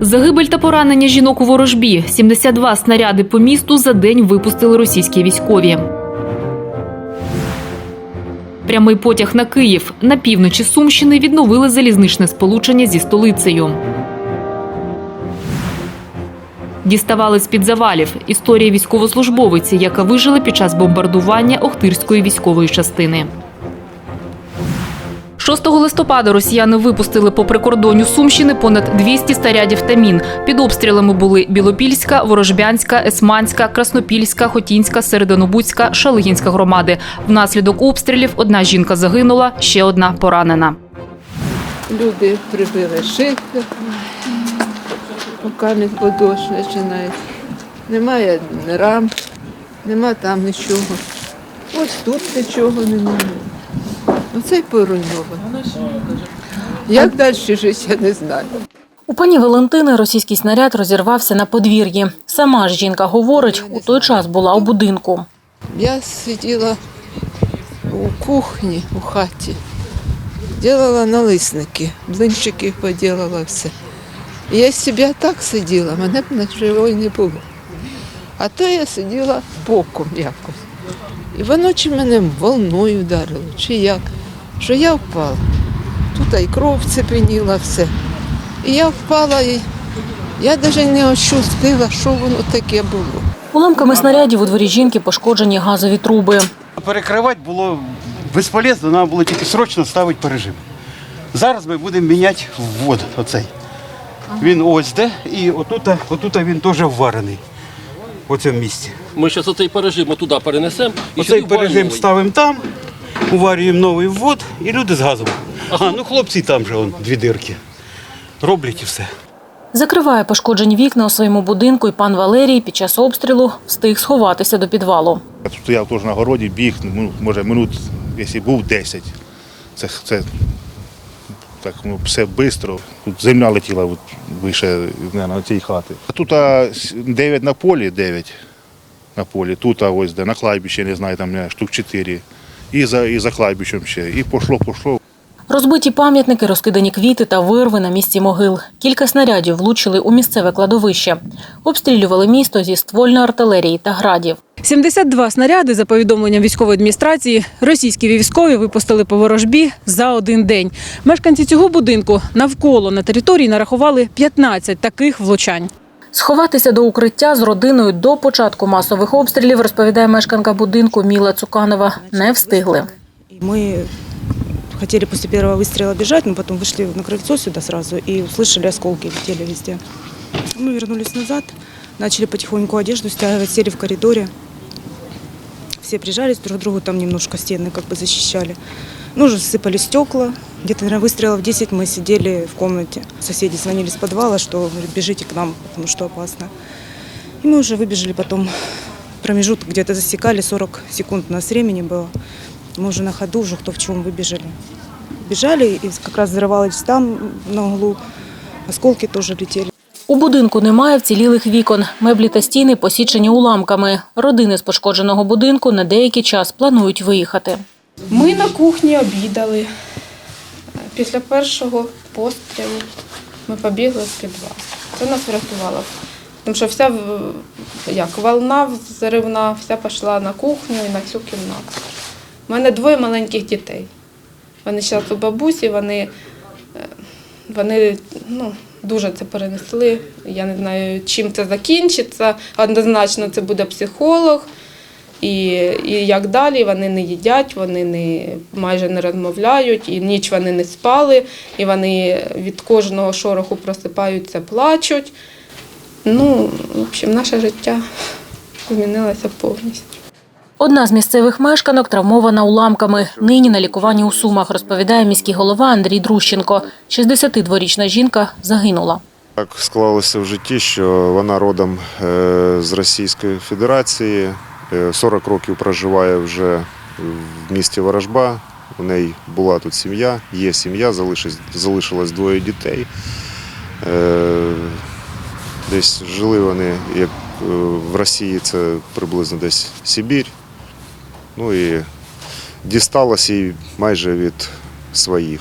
Загибель та поранення жінок у ворожбі. 72 снаряди по місту за день випустили російські військові. Прямий потяг на Київ. На півночі Сумщини відновили залізничне сполучення зі столицею. Діставали з-під завалів. Історія військовослужбовиці, яка вижила під час бомбардування Охтирської військової частини. 6 листопада росіяни випустили по прикордонню Сумщини понад 200 снарядів та мін. Під обстрілами були Білопільська, Ворожбянська, Есманська, Краснопільська, Хотінська, Серединобудська, Шалигінська громади. Внаслідок обстрілів одна жінка загинула, ще одна поранена. Люди прибили шибки, поки не подощ починає. Немає рам, нема там нічого. Ось тут нічого немає. Оце й поруйновано. Як далі жити, я не знаю. У пані Валентини російський снаряд розірвався на подвір'ї. Сама ж жінка говорить, у той час була у будинку. Я сиділа у кухні у хаті, робила налисники, блинчики поділала все. І я себе так сиділа, мене б на живої не було. А то я сиділа боком якось. І воно чи мене волною вдарило, чи як, що я впала. Тут і кров цепеніла все. І я впала, і я навіть не ощутила, що воно таке було. Уламками снарядів у дворі жінки пошкоджені газові труби. Перекривати було безполезно, треба було тільки срочно ставити пережим. Зараз ми будемо міняти ввод оцей. Він ось де, і отут, отут він теж вварений. У цьому місці. Ми зараз оцей пережим туди перенесемо Оцей пережим ставимо там, уварюємо новий ввод і люди з газом. Ага, ну хлопці там же он, дві дирки. Роблять і все. Закриває пошкоджені вікна у своєму будинку і пан Валерій під час обстрілу встиг сховатися до підвалу. Я тут стояв теж на городі, біг, ну, може, минут, якщо був 10. Це, це так, ну, все швидко. Тут земля летіла от, вище не, на цій хати. Тут а, с- 9 на полі, 9 на полі. Тут а, ось де на кладбищі, не знаю, там штук 4. І за, і за кладбищем ще. І пошло, пошло. Розбиті пам'ятники, розкидані квіти та вирви на місці могил. Кілька снарядів влучили у місцеве кладовище. Обстрілювали місто зі ствольної артилерії та градів. 72 снаряди, за повідомленням військової адміністрації, російські військові випустили по ворожбі за один день. Мешканці цього будинку навколо на території нарахували 15 таких влучань. Сховатися до укриття з родиною до початку масових обстрілів, розповідає мешканка будинку Міла Цуканова, не встигли. И мы хотели после первого выстрела бежать, но потом вышли на крыльцо сюда сразу и услышали осколки, летели везде. Мы вернулись назад, начали потихоньку одежду стягивать, сели в коридоре. Все прижались друг к другу, там немножко стены как бы защищали. Ну, уже сыпали стекла. Где-то, наверное, выстрелов 10 мы сидели в комнате. Соседи звонили с подвала, что говорят, бежите к нам, потому что опасно. И мы уже выбежали потом. Промежуток где-то засекали, 40 секунд у нас времени было. Мы уже на ходу, уже кто в чем выбежали. Бежали, и как раз взрывалось там, на углу. Осколки тоже летели. У будинку немає вцілілих вікон. Меблі та стіни посічені уламками. Родини з пошкодженого будинку на деякий час планують виїхати. Ми на кухні обідали. Після першого пострілу ми побігли в підвал. Це нас врятувало. Тому що вся як, волна взривна, вся пішла на кухню і на цю кімнату. У мене двоє маленьких дітей. Вони зараз у бабусі, вони, е, вони ну, дуже це перенесли. Я не знаю, чим це закінчиться. Однозначно це буде психолог. І, і як далі вони не їдять, вони не, майже не розмовляють, і ніч вони не спали, і вони від кожного шороху просипаються, плачуть. Ну, в общем, наше життя змінилося повністю. Одна з місцевих мешканок травмована уламками. Нині на лікуванні у Сумах, розповідає міський голова Андрій Друщенко. 62-річна жінка загинула. Так склалося в житті, що вона родом е, з Російської Федерації, 40 років проживає вже в місті Ворожба. У неї була тут сім'я, є сім'я, залишилось, двоє дітей. Е, Десь жили вони, як е, в Росії, це приблизно десь Сибір. Ну і дісталося їй майже від своїх.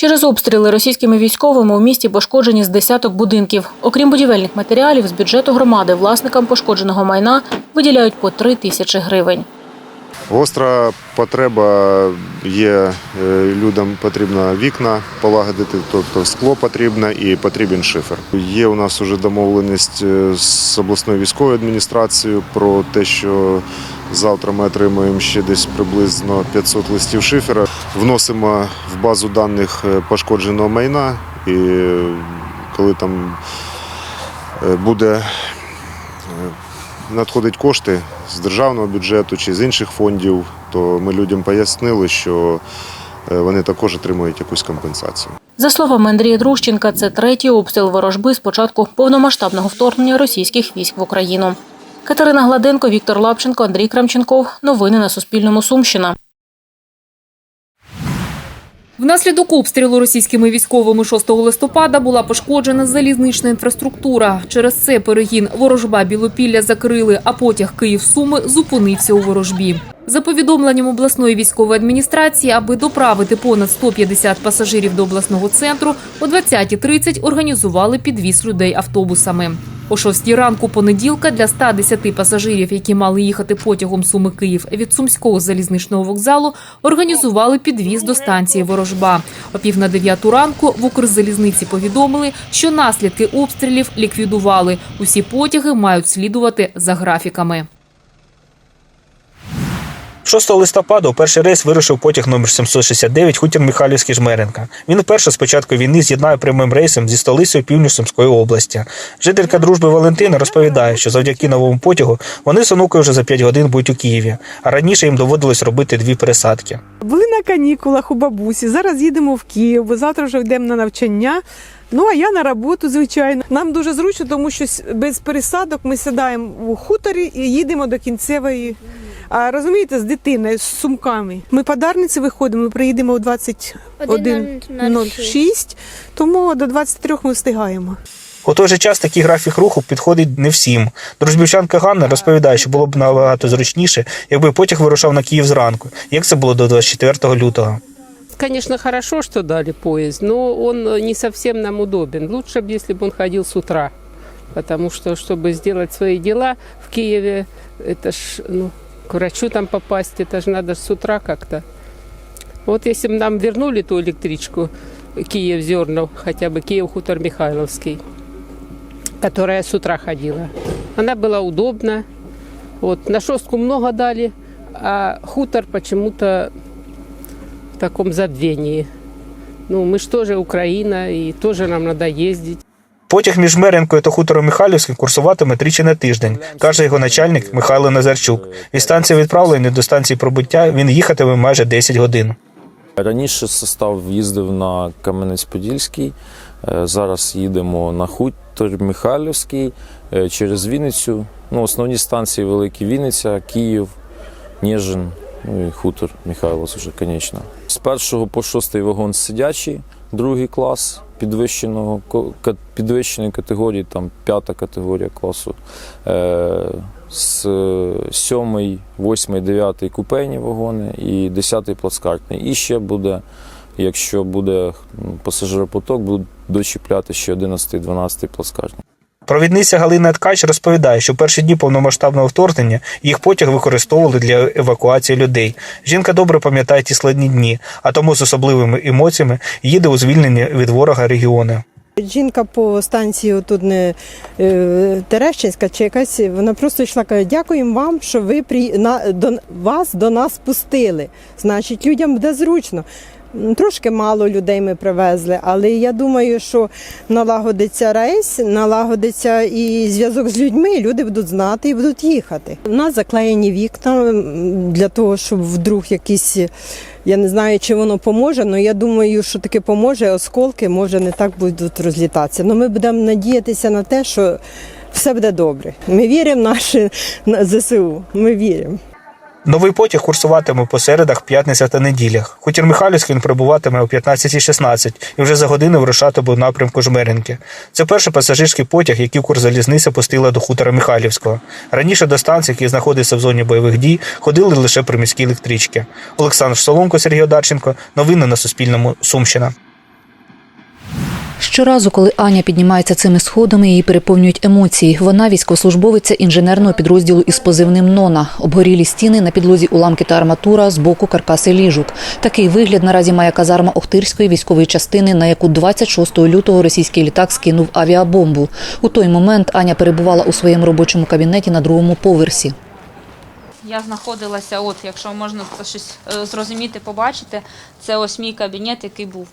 Через обстріли російськими військовими у місті пошкоджені з десяток будинків. Окрім будівельних матеріалів, з бюджету громади власникам пошкодженого майна виділяють по три тисячі гривень. Гостра потреба є, е, людям потрібно вікна полагодити, тобто скло потрібно і потрібен шифер. Є у нас вже домовленість е, з обласною військовою адміністрацією про те, що завтра ми отримаємо ще десь приблизно 500 листів шифера. Вносимо в базу даних е, пошкодженого майна, і е, коли там е, буде надходять кошти з державного бюджету чи з інших фондів, то ми людям пояснили, що вони також отримують якусь компенсацію. За словами Андрія Друщенка, це третій обстріл ворожби з початку повномасштабного вторгнення російських військ в Україну. Катерина Гладенко, Віктор Лапченко, Андрій Крамченков. Новини на Суспільному. Сумщина. Внаслідок обстрілу російськими військовими 6 листопада була пошкоджена залізнична інфраструктура. Через це перегін ворожба Білопілля закрили, а потяг Київ-Суми зупинився у ворожбі. За повідомленням обласної військової адміністрації, аби доправити понад 150 пасажирів до обласного центру, о 20.30 організували підвіз людей автобусами. О 6 ранку понеділка для 110 пасажирів, які мали їхати потягом Суми Київ від Сумського залізничного вокзалу, організували підвіз до станції Ворожба. О пів на дев'яту ранку в Укрзалізниці повідомили, що наслідки обстрілів ліквідували. Усі потяги мають слідувати за графіками. 6 листопада у перший рейс вирушив потяг номер 769 хутір Михайлівський Жмеренка. Він вперше з початку війни з'єднає прямим рейсом зі столицею північ Сумської області. Жителька дружби Валентина розповідає, що завдяки новому потягу вони з онукою вже за 5 годин будуть у Києві, а раніше їм доводилось робити дві пересадки. Були на канікулах у бабусі. Зараз їдемо в Київ, бо завтра вже йдемо на навчання. Ну а я на роботу, звичайно. Нам дуже зручно, тому що без пересадок ми сідаємо у хуторі і їдемо до кінцевої. А розумієте, з дитиною, з сумками. Ми по Дарниці виходимо, ми приїдемо о 21.06, тому до 23 ми встигаємо. У той же час такий графік руху підходить не всім. Дружбівчанка Ганна розповідає, що було б набагато зручніше, якби потяг вирушав на Київ зранку, як це було до 24 лютого. Конечно, хорошо, что дали поезд, но он не совсем нам удобен. Лучше бы, если бы он ходил с утра. Потому что, чтобы сделать свои дела в Киеве, это ж, ну, к врачу там попасть, это же надо с утра как-то. Вот если бы нам вернули ту электричку Киев-Зернов, хотя бы Киев-Хутор-Михайловский, которая с утра ходила, она была удобна. Вот, на шостку много дали, а хутор почему-то в таком забвении. Ну, мы же тоже Украина, и тоже нам надо ездить. Потяг між Меренкою та хутором Михайлівським курсуватиме тричі на тиждень, каже його начальник Михайло Назарчук. Від станції відправлення до станції пробуття він їхатиме майже 10 годин. Раніше состав їздив на Кам'янець-Подільський, е, зараз їдемо на хутор Михайлівський е, через Вінницю. Ну, основні станції великі Вінниця, Київ, Ніжин, ну і хутор Михайловськ вже, звісно. З першого по шостий вагон сидячий, другий клас підвищеного підвищеної категорії, там п'ята категорія класу. Е, з сьомий, восьмий, дев'ятий купейні вагони і десятий плацкартний. І ще буде, якщо буде пасажиропоток, будуть дочіпляти ще 11 12 плацкартний. Провідниця Галина Ткач розповідає, що перші дні повномасштабного вторгнення їх потяг використовували для евакуації людей. Жінка добре пам'ятає ті складні дні, а тому з особливими емоціями їде у звільнені від ворога регіони. Жінка по станції тут не е, Терещинська чи якась, вона просто йшла каже, дякуємо вам, що ви при, на, до, вас до нас пустили. Значить, людям буде зручно. Трошки мало людей ми привезли, але я думаю, що налагодиться рейс, налагодиться і зв'язок з людьми, і люди будуть знати і будуть їхати. У нас заклеєні вікна для того, щоб вдруг якісь. Я не знаю, чи воно поможе, але я думаю, що таки поможе. Осколки може не так будуть розлітатися. Але ми будемо надіятися на те, що все буде добре. Ми віримо в наше ЗСУ. Ми віримо. Новий потяг курсуватиме по середах, п'ятницях та неділях. Хутір Михайлівський він прибуватиме о 15.16 і вже за годину вирушатиме в напрямку Жмеринки. Це перший пасажирський потяг, який Укрзалізниця пустила до хутора Михайлівського. Раніше до станції, які знаходяться в зоні бойових дій, ходили лише приміські електрички. Олександр Соломко, Сергій Одарченко. Новини на Суспільному. Сумщина. Щоразу, коли Аня піднімається цими сходами, її переповнюють емоції. Вона військовослужбовиця інженерного підрозділу із позивним Нона. Обгорілі стіни на підлозі уламки та арматура з боку каркаси ліжок. Такий вигляд наразі має казарма Охтирської військової частини, на яку 26 лютого російський літак скинув авіабомбу. У той момент Аня перебувала у своєму робочому кабінеті на другому поверсі. Я знаходилася, от, якщо можна щось е, зрозуміти, побачити, це ось мій кабінет, який був.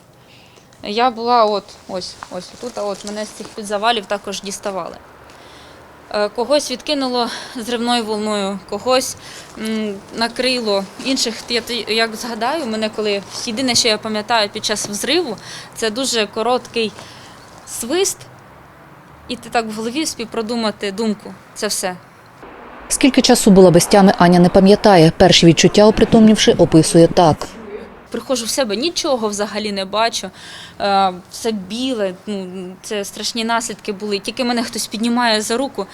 Я була от, ось, ось тут, а от мене з цих підзавалів також діставали. Е, Когось відкинуло зривною волною, когось накрило. Інших, я як згадаю, мене коли єдине, що я пам'ятаю під час взриву, це дуже короткий свист, і ти так в голові спів продумати думку. Це все. Скільки часу була без тями, Аня не пам'ятає. Перші відчуття, опритомнівши, описує так. Приходжу в себе, нічого взагалі не бачу. Е, Все біле, ну, це страшні наслідки були. Тільки мене хтось піднімає за руку,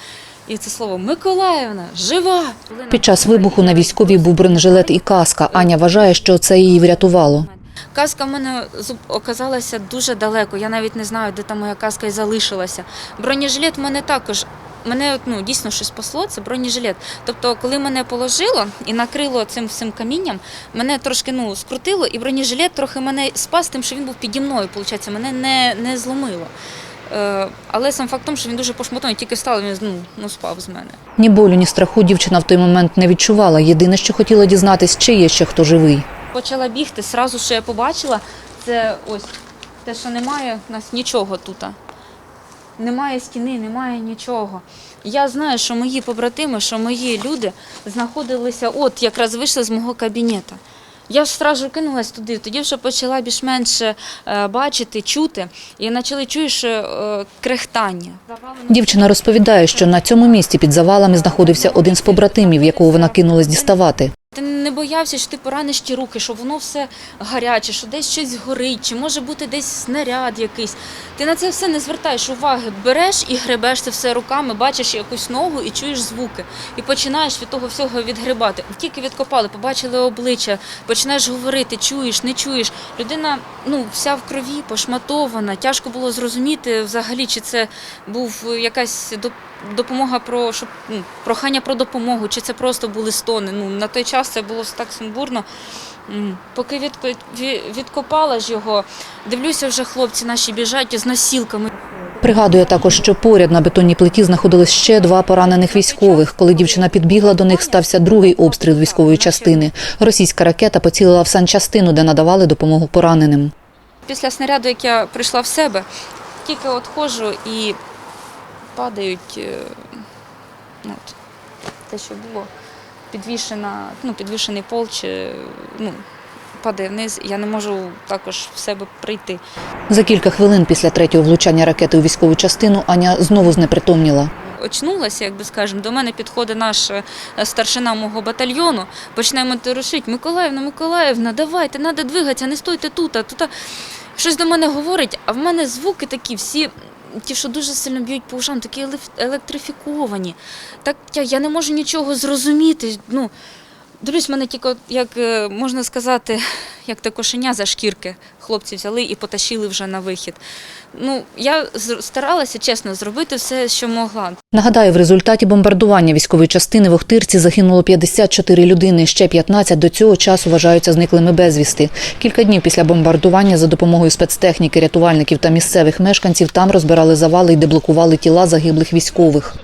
і це слово Миколаївна, жива. Під час вибуху на військовій був бронежилет і каска. Аня вважає, що це її врятувало. Казка в мене оказалася дуже далеко. Я навіть не знаю, де та моя казка і залишилася. Бронежилет в мене також. Мене ну, дійсно щось спасло, це бронежилет. Тобто, коли мене положило і накрило цим всім камінням, мене трошки ну, скрутило, і бронежилет трохи мене спас тим, що він був піді мною, виходить, мене не, не зломило. Е, але сам факт тому, що він дуже пошматований, тільки встав, він ну, ну, спав з мене. Ні болю, ні страху дівчина в той момент не відчувала. Єдине, що хотіла дізнатись, чи є ще хто живий. Почала бігти, сразу, що я побачила, це ось те, що немає у нас нічого тут. Немає стіни, немає нічого. Я знаю, що мої побратими, що мої люди знаходилися, от якраз вийшли з мого кабінету. Я ж одразу кинулась туди, тоді вже почала більш-менш е, бачити, чути, і почали чуєш е, крехтання. Дівчина розповідає, що на цьому місці під завалами знаходився один з побратимів, якого вона кинулась діставати. Ти не боявся, що ти пораниш ті руки, що воно все гаряче, що десь щось горить, чи може бути десь снаряд якийсь. Ти на це все не звертаєш уваги. Береш і гребеш це все руками, бачиш якусь ногу і чуєш звуки. І починаєш від того всього відгребати. Тільки відкопали, побачили обличчя, починаєш говорити, чуєш, не чуєш. Людина ну, вся в крові, пошматована. Тяжко було зрозуміти взагалі, чи це був якась допомога про щоб ну, прохання про допомогу, чи це просто були стони. Ну на той час це було так сумбурно. Поки відко- ві- відкопала ж його, дивлюся, вже хлопці наші біжать з носілками. Пригадує також, що поряд на бетонній плиті знаходились ще два поранених військових. Коли дівчина підбігла до них, стався другий обстріл військової частини. Російська ракета поцілила в санчастину, де надавали допомогу пораненим. Після снаряду, як я прийшла в себе, тільки от ходжу і падають е, ну, от, те, що було, підвішена, ну, підвішений пол, чи ну, падає вниз, я не можу також в себе прийти. За кілька хвилин після третього влучання ракети у військову частину Аня знову знепритомніла. Очнулася, як би скажемо, до мене підходить наш старшина мого батальйону, починаємо торушити. Миколаївна, Миколаївна, давайте, треба двигатися, не стойте тут, а тут. Щось до мене говорить, а в мене звуки такі всі. Ті, що дуже сильно б'ють по ушам, такі електрифіковані. Так я, я не можу нічого зрозуміти. Ну, дивлюсь, мене тільки, як е, можна сказати, як те кошеня за шкірки хлопці взяли і потащили вже на вихід. Ну, я старалася, чесно, зробити все, що могла. Нагадаю, в результаті бомбардування військової частини в Охтирці загинуло 54 людини. Ще 15 до цього часу вважаються зниклими безвісти. Кілька днів після бомбардування за допомогою спецтехніки, рятувальників та місцевих мешканців там розбирали завали і деблокували тіла загиблих військових.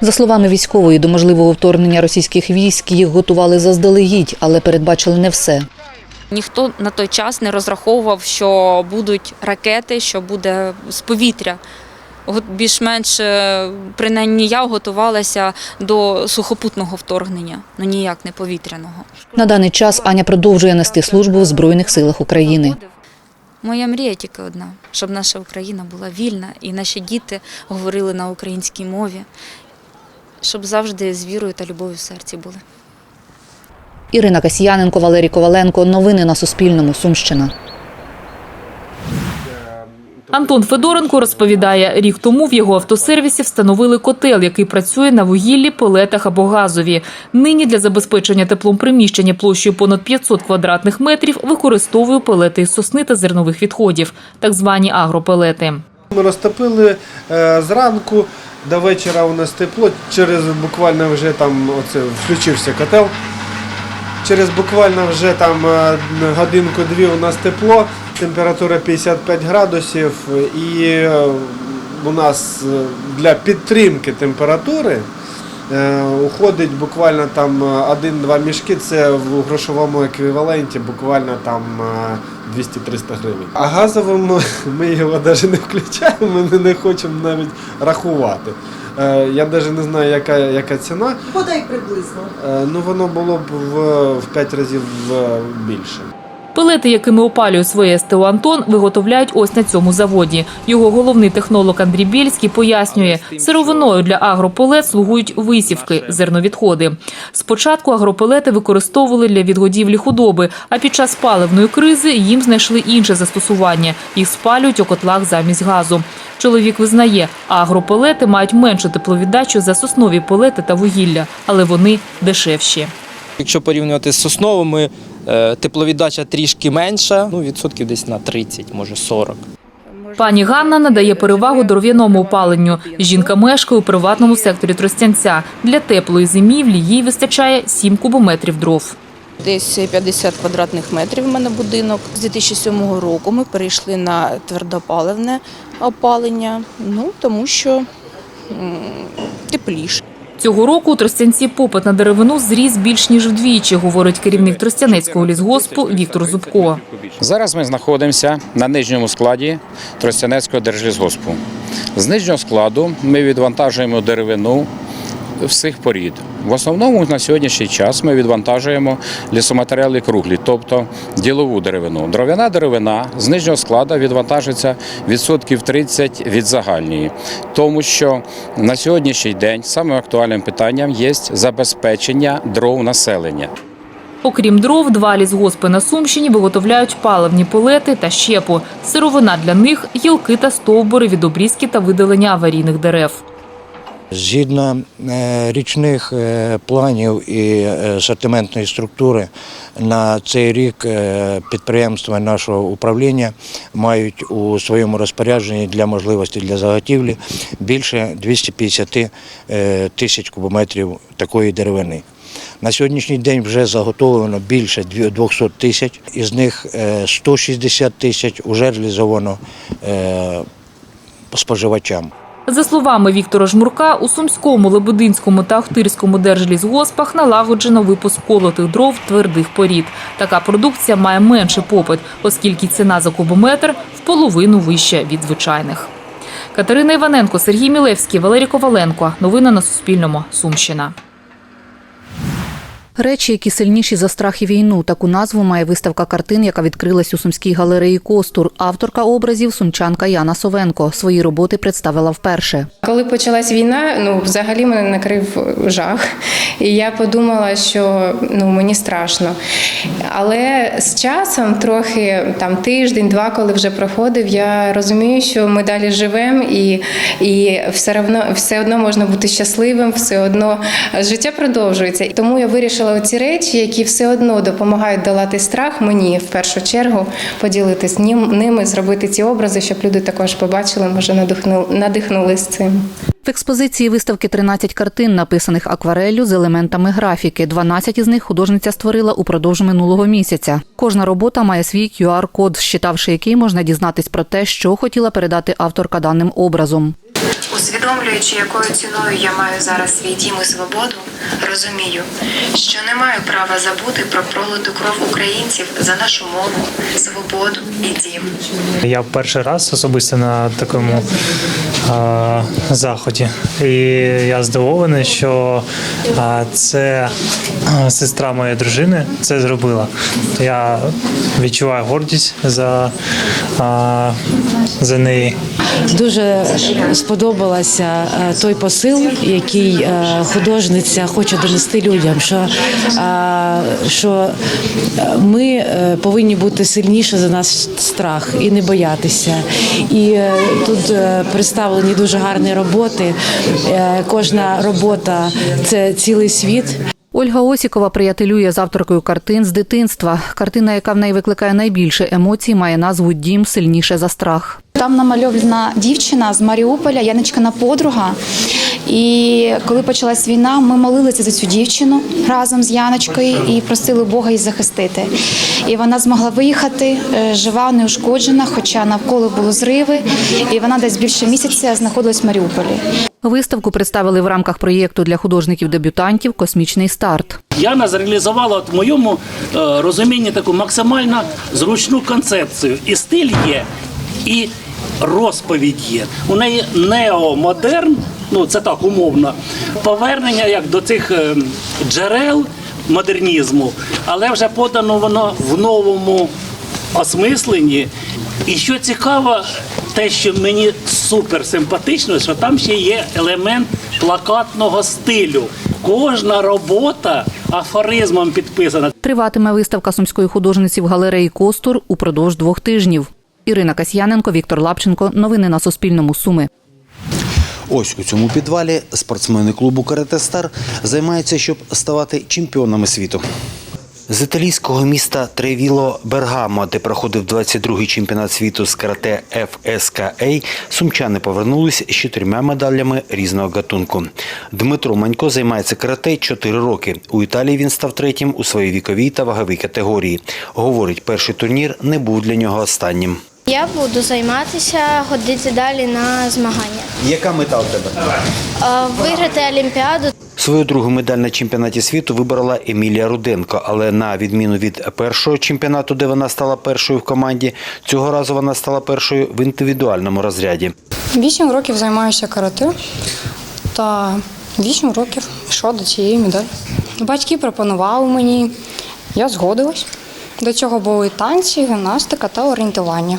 За словами військової, до можливого вторгнення російських військ їх готували заздалегідь, але передбачили не все. Ніхто на той час не розраховував, що будуть ракети, що буде з повітря. Більш-менш, е, принаймні я готувалася до сухопутного вторгнення, ну ніяк не повітряного. На даний час Аня продовжує нести службу в Збройних силах України. Моя мрія тільки одна, щоб наша Україна була вільна і наші діти говорили на українській мові, щоб завжди з вірою та любов'ю в серці були. Ірина Касьяненко, Валерій Коваленко. Новини на Суспільному. Сумщина. Антон Федоренко розповідає, рік тому в його автосервісі встановили котел, який працює на вугіллі, пелетах або газові. Нині для забезпечення теплом приміщення площею понад 500 квадратних метрів використовує пелети із сосни та зернових відходів, так звані агропелети. Ми розтопили е, зранку, до вечора у нас тепло, через буквально вже там оце, включився котел. Через буквально вже там е, годинку-дві у нас тепло, температура 55 градусів, і е, у нас е, для підтримки температури уходить буквально там е, один-два мішки, це в грошовому еквіваленті буквально там е, 200-300 гривень. А газовим ми його навіть не включаємо, ми не хочемо навіть рахувати. Е, Я навіть не знаю, яка, яка ціна. Подай приблизно. Е, Ну воно було б в, в 5 разів е, більше. Пелети, якими опалює своє СТО Антон, виготовляють ось на цьому заводі. Його головний технолог Андрій Бєльський пояснює, сировиною для агропелет слугують висівки, зерновідходи. Спочатку агропелети використовували для відгодівлі худоби, а під час паливної кризи їм знайшли інше застосування. Їх спалюють у котлах замість газу. Чоловік визнає, агропелети мають меншу тепловіддачу за соснові пелети та вугілля, але вони дешевші. Якщо порівнювати з сосновими, тепловіддача трішки менша, ну відсотків десь на 30, може 40. Пані Ганна надає перевагу дров'яному опаленню. Жінка мешкає у приватному секторі Тростянця. Для теплої зимівлі їй вистачає 7 кубометрів дров. Десь 50 квадратних метрів у мене будинок. З 2007 року ми перейшли на твердопаливне опалення, ну тому що м, тепліше. Цього року у Тростянці попит на деревину зріс більш ніж вдвічі, говорить керівник Тростянецького лісгоспу Віктор Зубко. Зараз ми знаходимося на нижньому складі Тростянецького держлісгоспу. З нижнього складу ми відвантажуємо деревину всіх порід. В основному на сьогоднішній час ми відвантажуємо лісоматеріали круглі, тобто ділову деревину. Дров'яна деревина з нижнього складу відвантажується відсотків 30 від загальної, тому що на сьогоднішній день самим актуальним питанням є забезпечення дров населення. Окрім дров, два лісгоспи на Сумщині виготовляють паливні пелети та щепу. Сировина для них – гілки та стовбури від обрізки та видалення аварійних дерев. Згідно е, річних е, планів і е, асортиментної структури, на цей рік підприємства нашого управління мають у своєму розпорядженні для можливості для заготівлі більше 250 е, тисяч кубометрів такої деревини. На сьогоднішній день вже заготовлено більше 200 тисяч, із них е, 160 тисяч вже реалізовано споживачам. За словами Віктора Жмурка, у Сумському, Лебединському та Охтирському держлісгоспах налагоджено випуск колотих дров твердих порід. Така продукція має менший попит, оскільки ціна за кубометр в половину вища від звичайних. Катерина Іваненко, Сергій Мілевський, Валерій Коваленко. Новини на Суспільному. Сумщина. Речі, які сильніші за страх і війну. Таку назву має виставка картин, яка відкрилась у сумській галереї Костур. Авторка образів сумчанка Яна Совенко. Свої роботи представила вперше. Коли почалась війна, ну взагалі мене накрив жах, і я подумала, що ну мені страшно. Але з часом, трохи там тиждень-два, коли вже проходив, я розумію, що ми далі живемо, і, і все одно все одно можна бути щасливим, все одно життя продовжується. Тому я вирішила оці речі, які все одно допомагають долати страх мені в першу чергу поділитись ним- ними, зробити ці образи, щоб люди також побачили, може надихнули, надихнулись цим. В експозиції виставки 13 картин, написаних аквареллю з елементами графіки. 12 із них художниця створила упродовж минулого місяця. Кожна робота має свій QR-код, щитавши який можна дізнатись про те, що хотіла передати авторка даним образом. Усвідомлюючи, якою ціною я маю зараз свій дім і свободу, розумію, що не маю права забути про пролиту кров українців за нашу мову, свободу і дім. Я перший раз особисто на такому а, заході, і я здивований, що а, це а, сестра моєї дружини це зробила. Я відчуваю гордість за, а, за неї. Дуже сподобалася сподобалася е, той посил, який е, художниця хоче донести людям, що, е, що ми повинні бути сильніше за наш страх і не боятися. І тут представлені дуже гарні роботи. Кожна робота це цілий світ. Ольга Осікова приятелює з авторкою картин з дитинства. Картина, яка в неї викликає найбільше емоцій, має назву Дім сильніше за страх. Там намальована дівчина з Маріуполя, Яночкина подруга. І коли почалась війна, ми молилися за цю дівчину разом з Яночкою і просили Бога її захистити. І вона змогла виїхати е, жива, неушкоджена, хоча навколо було зриви, і вона десь більше місяця знаходилась в Маріуполі. Виставку представили в рамках проєкту для художників-дебютантів Космічний старт. Яна зреалізувала от в моєму е, розумінні таку максимально зручну концепцію. І стиль є, і розповідь є. У неї неомодерн, ну це так умовно, повернення як до цих е, джерел модернізму, але вже подано воно в новому осмисленні. І що цікаво, те, що мені супер симпатично, що там ще є елемент плакатного стилю. Кожна робота афоризмом підписана. Триватиме виставка сумської художниці в галереї Костур упродовж двох тижнів. Ірина Касьяненко, Віктор Лапченко. Новини на Суспільному. Суми. Ось у цьому підвалі спортсмени клубу Карате Стар займаються, щоб ставати чемпіонами світу. З італійського міста Тревіло Бергамо, де проходив 22-й чемпіонат світу з карате FSKA, сумчани повернулись з чотирма медалями різного гатунку. Дмитро Манько займається карате 4 роки. У Італії він став третім у своїй віковій та ваговій категорії. Говорить, перший турнір не був для нього останнім. Я буду займатися, ходити далі на змагання. Яка мета у тебе? Виграти Олімпіаду. Свою другу медаль на чемпіонаті світу вибрала Емілія Руденко, але на відміну від першого чемпіонату, де вона стала першою в команді, цього разу вона стала першою в індивідуальному розряді. Вісім років займаюся карате та вісім років йшов до цієї медалі. Батьки пропонували мені, я згодилась. До цього були танці, гімнастика та орієнтування.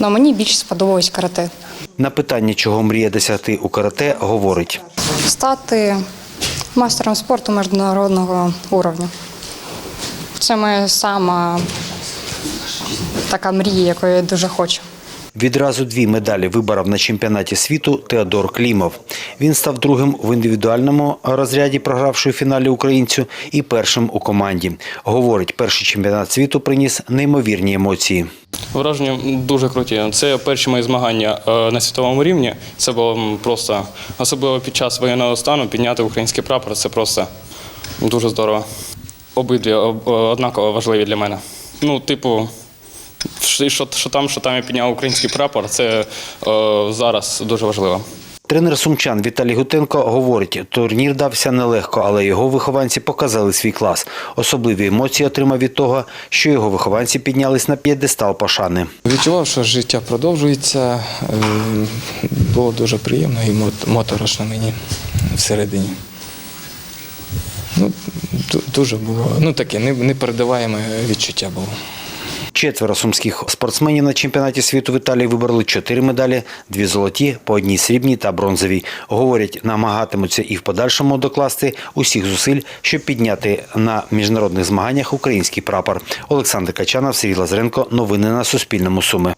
Але мені більше сподобалось карате. На питання, чого мріє досягти у карате, говорить. Стати майстером спорту міжнародного уровня. Це моя сама така мрія, яку я дуже хочу. Відразу дві медалі виборов на чемпіонаті світу Теодор Клімов. Він став другим в індивідуальному розряді, програвши у фіналі українцю, і першим у команді. Говорить, перший чемпіонат світу приніс неймовірні емоції. Враження дуже круті. Це перші мої змагання е, на світовому рівні. Це було просто, особливо під час воєнного стану, підняти український прапор. Це просто дуже здорово. Обидві однаково важливі для мене. Ну, типу, що, що там, що там я підняв український прапор, це е, зараз дуже важливо. Тренер сумчан Віталій Гутенко говорить, турнір дався нелегко, але його вихованці показали свій клас. Особливі емоції отримав від того, що його вихованці піднялись на п'єдестал пошани. Відчував, що життя продовжується. Е, Було дуже приємно і мот- моторошно мені всередині. Ну, дуже було, ну таке не- непередаваєме відчуття було. Четверо сумських спортсменів на чемпіонаті світу в Італії вибрали чотири медалі, дві золоті, по одній срібній та бронзовій. Говорять, намагатимуться і в подальшому докласти усіх зусиль, щоб підняти на міжнародних змаганнях український прапор. Олександр Качанов, Сергій Лазаренко. Новини на Суспільному. Суми.